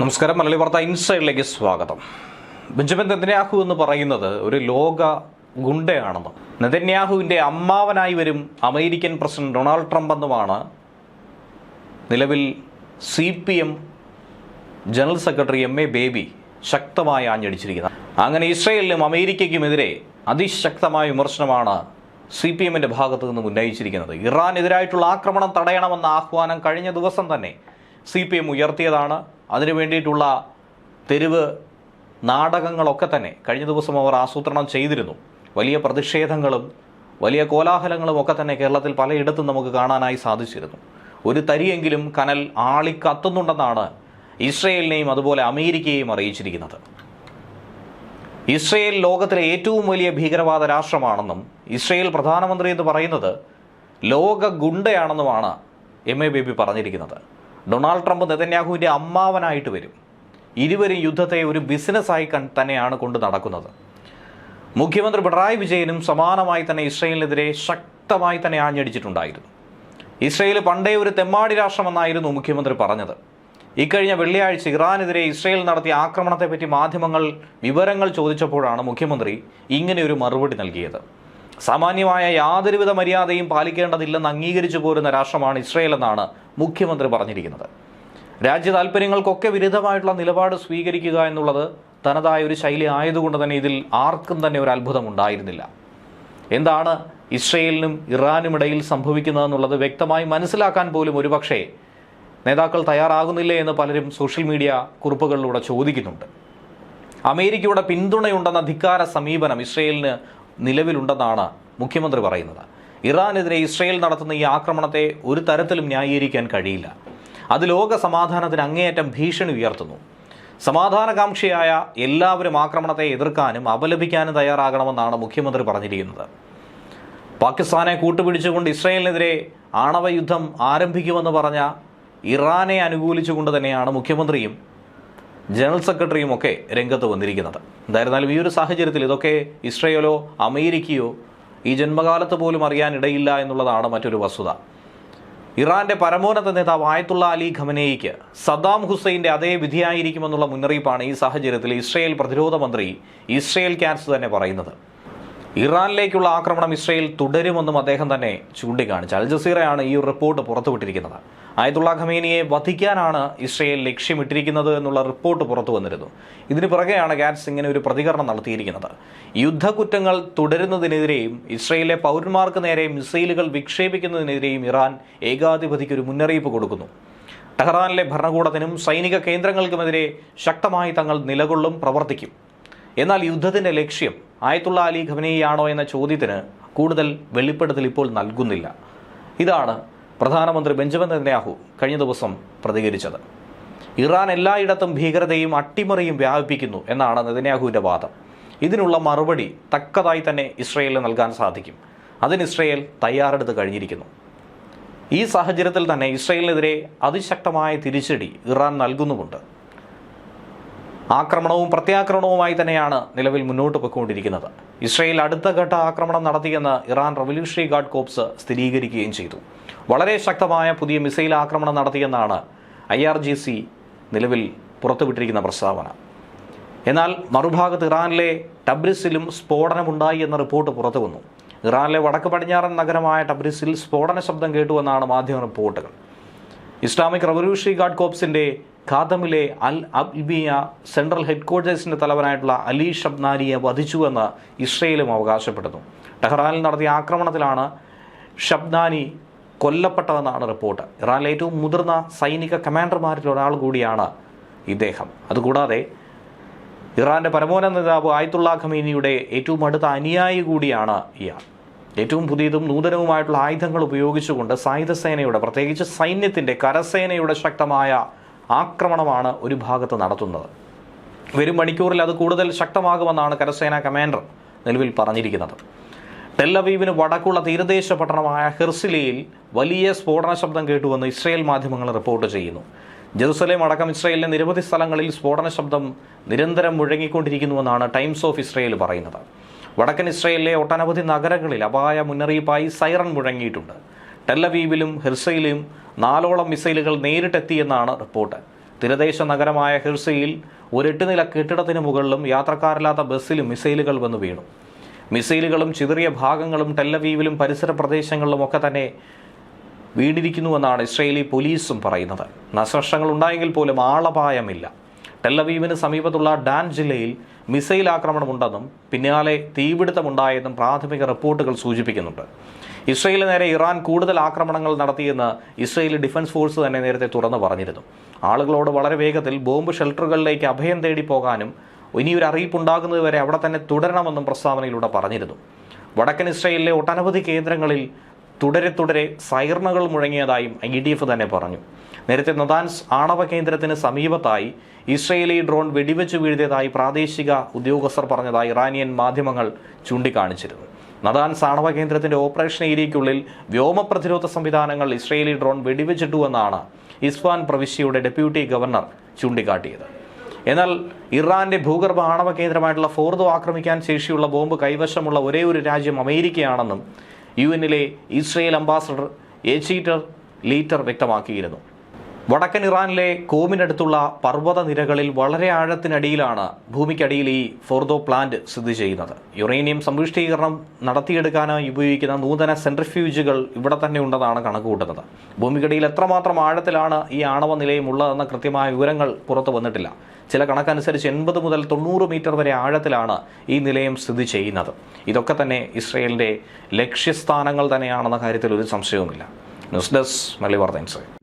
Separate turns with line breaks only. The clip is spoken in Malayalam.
നമസ്കാരം. മലയാളി വാർത്ത ഇൻസൈഡിലേക്ക് സ്വാഗതം. ബെഞ്ചമിൻ നെതന്യാഹു എന്ന് പറയുന്നത് ഒരു ലോക ഗുണ്ടയാണെന്നും. നെതന്യാഹുവിന്റെ അമ്മാവനായി വരും അമേരിക്കൻ പ്രസിഡന്റ് ഡൊണാൾഡ് ട്രംപ് എന്നുമാണ് നിലവിൽ C P M general secretary M A Baby ശക്തമായി ആഞ്ഞടിച്ചിരിക്കുന്നത്. അങ്ങനെ ഇസ്രയേലിനും അമേരിക്കയ്ക്കുമെതിരെ അതിശക്തമായ വിമർശനമാണ് സി പി എമ്മിന്റെ ഭാഗത്തു നിന്നും ഉന്നയിച്ചിരിക്കുന്നത്. ഇറാനെതിരായിട്ടുള്ള ആക്രമണം തടയണമെന്ന ആഹ്വാനം കഴിഞ്ഞ ദിവസം തന്നെ സി പി എം ഉയർത്തിയതാണ്. അതിനു വേണ്ടിയിട്ടുള്ള തെരുവ് നാടകങ്ങളൊക്കെ തന്നെ കഴിഞ്ഞ ദിവസം അവർ ആസൂത്രണം ചെയ്തിരുന്നു. വലിയ പ്രതിഷേധങ്ങളും വലിയ കോലാഹലങ്ങളും ഒക്കെ തന്നെ കേരളത്തിൽ പലയിടത്തും നമുക്ക് കാണാനായി സാധിച്ചിരുന്നു. ഒരു തരിയെങ്കിലും കനൽ ആളിക്കത്തുന്നുണ്ടെന്നാണ് ഇസ്രയേലിനെയും അതുപോലെ അമേരിക്കയെയും അറിയിച്ചിരിക്കുന്നത്. ഇസ്രയേൽ ലോകത്തിലെ ഏറ്റവും വലിയ ഭീകരവാദ രാഷ്ട്രമാണെന്നും ഇസ്രയേൽ പ്രധാനമന്ത്രി എന്ന് പറയുന്നത് ലോക ഗുണ്ടയാണെന്നുമാണ് എം എ ബേബി പറഞ്ഞിരിക്കുന്നത്. ഡൊണാൾഡ് ട്രംപ് നെതന്യാഹുവിന്റെ അമ്മാവനായിട്ട് വരും. ഇരുവരും യുദ്ധത്തെ ഒരു ബിസിനസ്സായി തന്നെയാണ് കൊണ്ട് നടക്കുന്നത്. മുഖ്യമന്ത്രി പിണറായി വിജയനും സമാനമായി തന്നെ ഇസ്രയേലിനെതിരെ ശക്തമായി തന്നെ ആഞ്ഞടിച്ചിട്ടുണ്ടായിരുന്നു. ഇസ്രയേൽ പണ്ടേ ഒരു തെമ്മാടി രാഷ്ട്രമെന്നായിരുന്നു മുഖ്യമന്ത്രി പറഞ്ഞത്. ഇക്കഴിഞ്ഞ വെള്ളിയാഴ്ച ഇറാനെതിരെ ഇസ്രയേൽ നടത്തിയ ആക്രമണത്തെപ്പറ്റി മാധ്യമങ്ങൾ വിവരങ്ങൾ ചോദിച്ചപ്പോഴാണ് മുഖ്യമന്ത്രി ഇങ്ങനെയൊരു മറുപടി നൽകിയത്. സാമാന്യമായ യാതൊരുവിധ മര്യാദയും പാലിക്കേണ്ടതില്ലെന്ന് അംഗീകരിച്ചു പോരുന്ന രാഷ്ട്രമാണ് ഇസ്രയേൽ എന്നാണ് മുഖ്യമന്ത്രി പറഞ്ഞിരിക്കുന്നത്. രാജ്യ താല്പര്യങ്ങൾക്കൊക്കെ വിരുദ്ധമായിട്ടുള്ള നിലപാട് സ്വീകരിക്കുക എന്നുള്ളത് തനതായ ഒരു ശൈലി ആയതുകൊണ്ട് തന്നെ ഇതിൽ ആർക്കും തന്നെ ഒരു അത്ഭുതം ഉണ്ടായിരുന്നില്ല. എന്താണ് ഇസ്രയേലിനും ഇറാനും ഇടയിൽ സംഭവിക്കുന്നതെന്നുള്ളത് വ്യക്തമായി മനസ്സിലാക്കാൻ പോലും ഒരുപക്ഷേ നേതാക്കൾ തയ്യാറാകുന്നില്ലേ എന്ന് പലരും സോഷ്യൽ മീഡിയ കുറിപ്പുകളിലൂടെ ചോദിക്കുന്നുണ്ട്. അമേരിക്കയുടെ പിന്തുണയുണ്ടെന്ന ധിക്കാര സമീപനം ഇസ്രയേലിന് നിലവിലുണ്ടെന്നാണ് മുഖ്യമന്ത്രി പറയുന്നത്. ഇറാനെതിരെ ഇസ്രയേൽ നടത്തുന്ന ഈ ആക്രമണത്തെ ഒരു തരത്തിലും ന്യായീകരിക്കാൻ കഴിയില്ല. അത് ലോക സമാധാനത്തിന് അങ്ങേയറ്റം ഭീഷണി ഉയർത്തുന്നു. സമാധാനകാംക്ഷിയായ എല്ലാവരും ആക്രമണത്തെ എതിർക്കാനും അപലപിക്കാനും തയ്യാറാകണമെന്നാണ് മുഖ്യമന്ത്രി പറഞ്ഞിരിക്കുന്നത്. പാകിസ്ഥാനെ കൂട്ടുപിടിച്ചുകൊണ്ട് ഇസ്രയേലിനെതിരെ ആണവ യുദ്ധം ആരംഭിക്കുമെന്ന് പറഞ്ഞ ഇറാനെ അനുകൂലിച്ചുകൊണ്ട് തന്നെയാണ് മുഖ്യമന്ത്രിയും ജനറൽ സെക്രട്ടറിയും ഒക്കെ രംഗത്ത് വന്നിരിക്കുന്നത്. എന്തായിരുന്നാലും ഈ ഒരു സാഹചര്യത്തിൽ ഇതൊക്കെ ഇസ്രയേലോ അമേരിക്കയോ ഈ ജന്മകാലത്ത് പോലും അറിയാനിടയില്ല എന്നുള്ളതാണ് മറ്റൊരു വസ്തുത. ഇറാന്റെ പരമോന്നത നേതാവ് ആയത്തുള്ള അലി ഖമനേയിക്ക് സദ്ദാം ഹുസൈന്റെ അതേ വിധിയായിരിക്കുമെന്നുള്ള മുന്നറിയിപ്പാണ് ഈ സാഹചര്യത്തിൽ ഇസ്രയേൽ പ്രതിരോധ മന്ത്രി ഇസ്രയേൽ ക്യാറ്റ്സ് തന്നെ പറയുന്നത്. ഇറാനിലേക്കുള്ള ആക്രമണം ഇസ്രയേൽ തുടരുമെന്നും അദ്ദേഹം തന്നെ ചൂണ്ടിക്കാണിച്ചു. അൽ ജസീറയാണ് ഈ റിപ്പോർട്ട് പുറത്തുവിട്ടിരിക്കുന്നത്. ആയതുള്ള ഖമേനിയെ വധിക്കാനാണ് ഇസ്രയേൽ ലക്ഷ്യമിട്ടിരിക്കുന്നത് എന്നുള്ള റിപ്പോർട്ട് പുറത്തു വന്നിരുന്നു. ഇതിന് പിറകെയാണ് ഗാറ്റ്സ് ഇങ്ങനെ ഒരു പ്രതികരണം നടത്തിയിരിക്കുന്നത്. യുദ്ധക്കുറ്റങ്ങൾ തുടരുന്നതിനെതിരെയും ഇസ്രയേലിലെ പൗരന്മാർക്ക് നേരെ മിസൈലുകൾ വിക്ഷേപിക്കുന്നതിനെതിരെയും ഇറാൻ ഏകാധിപതിക്ക് ഒരു മുന്നറിയിപ്പ് കൊടുക്കുന്നു. ടെഹ്റാനിലെ ഭരണകൂടത്തിനും സൈനിക കേന്ദ്രങ്ങൾക്കുമെതിരെ ശക്തമായി തങ്ങൾ നിലകൊള്ളും പ്രവർത്തിക്കും. എന്നാൽ യുദ്ധത്തിന്റെ ലക്ഷ്യം ആയത്തുള്ള അലി ഖമനേയാണോ എന്ന ചോദ്യത്തിന് കൂടുതൽ വെളിപ്പെടുത്തൽ ഇപ്പോൾ നൽകുന്നില്ല. ഇതാണ് പ്രധാനമന്ത്രി ബെഞ്ചമിൻ നെതന്യാഹു കഴിഞ്ഞ ദിവസം പ്രതികരിച്ചത്. ഇറാൻ എല്ലായിടത്തും ഭീകരതയും അട്ടിമറിയും വ്യാപിപ്പിക്കുന്നു എന്നാണ് നെതന്യാഹുവിന്റെ വാദം. ഇതിനുള്ള മറുപടി തക്കതായി തന്നെ ഇസ്രയേലിന് നൽകാൻ സാധിക്കും. അതിന് ഇസ്രയേൽ തയ്യാറെടുത്ത് കഴിഞ്ഞിരിക്കുന്നു. ഈ സാഹചര്യത്തിൽ തന്നെ ഇസ്രയേലിനെതിരെ അതിശക്തമായ തിരിച്ചടി ഇറാൻ നൽകുന്നുമുണ്ട്. ആക്രമണവും പ്രത്യാക്രമണവുമായി തന്നെയാണ് നിലവിൽ മുന്നോട്ട് പോയിക്കൊണ്ടിരിക്കുന്നത്. ഇസ്രയേൽ അടുത്ത ഘട്ട ആക്രമണം നടത്തിയെന്ന് ഇറാൻ റവല്യൂഷണറി ഗാർഡ് കോപ്സ് സ്ഥിരീകരിക്കുകയും ചെയ്തു. വളരെ ശക്തമായ പുതിയ മിസൈൽ ആക്രമണം നടത്തിയെന്നാണ് ഐ ആർ ജി സി നിലവിൽ പുറത്തുവിട്ടിരിക്കുന്ന പ്രസ്താവന. എന്നാൽ മറുഭാഗത്ത് ഇറാനിലെ ടബ്രിസിലും സ്ഫോടനമുണ്ടായി എന്ന റിപ്പോർട്ട് പുറത്തു വന്നു ഇറാനിലെ വടക്ക് പടിഞ്ഞാറൻ നഗരമായ ടബ്രിസിൽ സ്ഫോടന ശബ്ദം കേട്ടുവെന്നാണ് മാധ്യമ റിപ്പോർട്ടുകൾ. ഇസ്ലാമിക് റവല്യൂഷണറി ഗാർഡ് കോപ്സിന്റെ ഖാദമിലെ അൽ അബ്ബിയ സെൻട്രൽ ഹെഡ്ക്വാർട്ടേഴ്സിന്റെ തലവനായിട്ടുള്ള അലി ഷബ്നാരിയെ വധിച്ചുവെന്ന് ഇസ്രയേലും അവകാശപ്പെടുന്നു. ടെഹ്റാനിൽ നടത്തിയ ആക്രമണത്തിലാണ് ഷബ്നാനി കൊല്ലപ്പെട്ടതെന്നാണ് റിപ്പോർട്ട്. ഇറാനിലെ ഏറ്റവും മുതിർന്ന സൈനിക കമാൻഡർമാരിൽ ഒരാൾ കൂടിയാണ് ഇദ്ദേഹം. അതുകൂടാതെ ഇറാന്റെ പരമോന്നത നേതാവ് ആയത്തുള്ള ഖമീനിയുടെ ഏറ്റവും അടുത്ത അനുയായി കൂടിയാണ് ഇയാൾ. ഏറ്റവും പുതിയതും നൂതനവുമായിട്ടുള്ള ആയുധങ്ങൾ ഉപയോഗിച്ചുകൊണ്ട് സായുധ സേനയുടെ പ്രത്യേകിച്ച് സൈന്യത്തിന്റെ കരസേനയുടെ ശക്തമായ ആക്രമണമാണ് ഒരു ഭാഗത്ത് നടത്തുന്നത്. വരും മണിക്കൂറിൽ അത് കൂടുതൽ ശക്തമാകുമെന്നാണ് കരസേന കമാൻഡർ നിലവിൽ പറഞ്ഞിരിക്കുന്നത്. ടെല്ലവീവിന് വടക്കുള്ള തീരദേശ പട്ടണമായ ഹെർസിലയിൽ വലിയ സ്ഫോടന ശബ്ദം കേട്ടുവെന്ന് ഇസ്രയേൽ മാധ്യമങ്ങൾ റിപ്പോർട്ട് ചെയ്യുന്നു. ജെറുസലേം അടക്കം ഇസ്രയേലിലെ നിരവധി സ്ഥലങ്ങളിൽ സ്ഫോടന ശബ്ദം നിരന്തരം മുഴങ്ങിക്കൊണ്ടിരിക്കുന്നുവെന്നാണ് ടൈംസ് ഓഫ് ഇസ്രയേൽ പറയുന്നത്. വടക്കൻ ഇസ്രയേലിലെ ഒട്ടനവധി നഗരങ്ങളിൽ അപായ മുന്നറിയിപ്പായി സൈറൺ മുഴങ്ങിയിട്ടുണ്ട്. ടെല്ലവീവിലും ഹിർസയിലും നാലോളം മിസൈലുകൾ നേരിട്ടെത്തിയെന്നാണ് റിപ്പോർട്ട്. തീരദേശ നഗരമായ ഹിർസയിൽ ഒരു നില കെട്ടിടത്തിന് മുകളിലും യാത്രക്കാരില്ലാത്ത ബസ്സിലും മിസൈലുകൾ വന്ന് വീണു. മിസൈലുകളും ചിതറിയ ഭാഗങ്ങളും ടെല്ലവീവിലും പരിസര പ്രദേശങ്ങളിലും ഒക്കെ തന്നെ വീണിരിക്കുന്നുവെന്നാണ് ഇസ്രയേലി പോലീസും പറയുന്നത്. നശനഷ്ടങ്ങൾ ഉണ്ടായെങ്കിൽ പോലും ആളപായമില്ല. ടെല്ലവീവിന് സമീപത്തുള്ള ഡാൻ ജില്ലയിൽ മിസൈൽ ആക്രമണമുണ്ടെന്നും പിന്നാലെ തീപിടുത്തമുണ്ടായെന്നും പ്രാഥമിക റിപ്പോർട്ടുകൾ സൂചിപ്പിക്കുന്നുണ്ട്. ഇസ്രയേലിന് നേരെ ഇറാൻ കൂടുതൽ ആക്രമണങ്ങൾ നടത്തിയെന്ന് ഇസ്രയേലി ഡിഫൻസ് ഫോഴ്സ് തന്നെ നേരത്തെ തുറന്നു പറഞ്ഞിരുന്നു. ആളുകളോട് വളരെ വേഗത്തിൽ ബോംബ് ഷെൽട്ടറുകളിലേക്ക് അഭയം തേടി പോകാനും ഇനിയൊരു അറിയിപ്പുണ്ടാകുന്നതുവരെ അവിടെ തന്നെ തുടരണമെന്നും പ്രസ്താവനയിലൂടെ പറഞ്ഞിരുന്നു. വടക്കൻ ഇസ്രയേലിലെ ഒട്ടനവധി കേന്ദ്രങ്ങളിൽ തുടരെ തുടരെ സൈറണുകൾ മുഴങ്ങിയതായും ഐ ഡി എഫ് തന്നെ പറഞ്ഞു. നേരത്തെ നദാൻസ് ആണവ കേന്ദ്രത്തിന് സമീപത്തായി ഇസ്രയേലി ഡ്രോൺ വെടിവെച്ച് വീഴ്ത്തിയതായി പ്രാദേശിക ഉദ്യോഗസ്ഥർ പറഞ്ഞതായി ഇറാനിയൻ മാധ്യമങ്ങൾ ചൂണ്ടിക്കാണിച്ചിരുന്നു. നദാൻസ് ആണവ കേന്ദ്രത്തിന്റെ ഓപ്പറേഷൻ ഏരിയയ്ക്കുള്ളിൽ വ്യോമ പ്രതിരോധ സംവിധാനങ്ങൾ ഇസ്രയേലി ഡ്രോൺ വെടിവെച്ചിട്ടുവെന്നാണ് ഇസ്ഫാൻ പ്രവിശ്യയുടെ ഡെപ്യൂട്ടി ഗവർണർ ചൂണ്ടിക്കാട്ടിയത്. എന്നാൽ ഇറാന്റെ ഭൂഗർഭ ആണവ കേന്ദ്രമായിട്ടുള്ള ഫോർദോ ആക്രമിക്കാൻ ശേഷിയുള്ള ബോംബ് കൈവശമുള്ള ഒരേ ഒരു രാജ്യം അമേരിക്കയാണെന്നും യു എന്നിലെ ഇസ്രയേൽ അംബാസഡർ എചീറ്റർ ലീറ്റർ വ്യക്തമാക്കിയിരുന്നു. വടക്കൻ ഇറാനിലെ കോമിനടുത്തുള്ള പർവത നിരകളിൽ വളരെ ആഴത്തിനടിയിലാണ് ഭൂമിക്കടിയിൽ ഈ ഫോർദോ പ്ലാന്റ് സ്ഥിതി ചെയ്യുന്നത്. യുറേനിയം സമ്പുഷ്ടീകരണം നടത്തിയെടുക്കാനായി ഉപയോഗിക്കുന്ന നൂതന സെൻട്രിഫ്യൂജുകൾ ഇവിടെ തന്നെ ഉണ്ടെന്നാണ് കണക്കുകൂട്ടുന്നത്. ഭൂമിക്കടിയിൽ എത്രമാത്രം ആഴത്തിലാണ് ഈ ആണവ നിലയം ഉള്ളതെന്ന കൃത്യമായ വിവരങ്ങൾ പുറത്തു വന്നിട്ടില്ല. ചില കണക്കനുസരിച്ച് എൺപത് മുതൽ തൊണ്ണൂറ് മീറ്റർ വരെ ആഴത്തിലാണ് ഈ നിലയം സ്ഥിതി ചെയ്യുന്നത്. ഇതൊക്കെ തന്നെ ഇസ്രയേലിന്റെ ലക്ഷ്യസ്ഥാനങ്ങൾ തന്നെയാണെന്ന കാര്യത്തിൽ ഒരു സംശയവുമില്ല. News desk മലി insight